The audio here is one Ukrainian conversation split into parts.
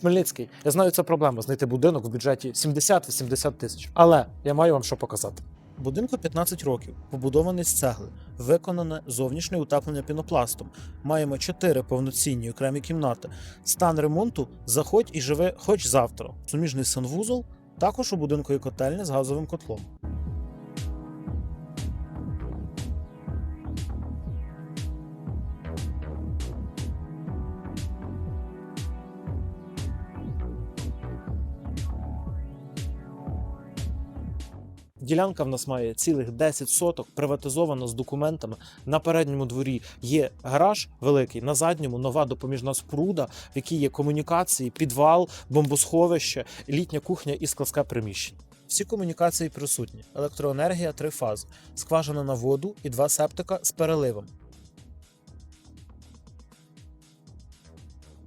Хмельницький. Я знаю, це проблема знайти будинок в бюджеті 70-80 тисяч. Але я маю вам що показати. Будинку 15 років, побудований з цегли, виконане зовнішнє утеплення пінопластом. Маємо 4 повноцінні окремі кімнати. Стан ремонту заходь і живи хоч завтра. Суміжний санвузол, також у будинку є котельня з газовим котлом. Ділянка в нас має цілих 10 соток, приватизована з документами. На передньому дворі є гараж великий, на задньому нова допоміжна споруда, в якій є комунікації, підвал, бомбосховище, літня кухня і складське приміщення. Всі комунікації присутні: електроенергія три фази, скважина на воду і два септика з переливом.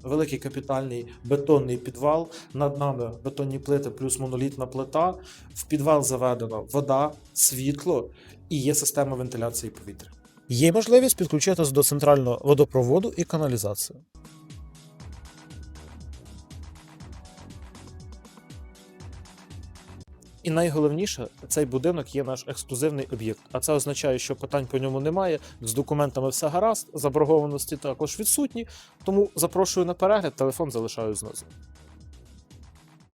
Великий капітальний бетонний підвал. Над нами бетонні плити плюс монолітна плита. В підвал заведена вода, світло і є система вентиляції повітря. Є можливість підключитися до центрального водопроводу і каналізації. І найголовніше, цей будинок є наш ексклюзивний об'єкт. А це означає, що питань по ньому немає. З документами все гаразд, заборгованості також відсутні. Тому запрошую на перегляд, телефон залишаю знизу.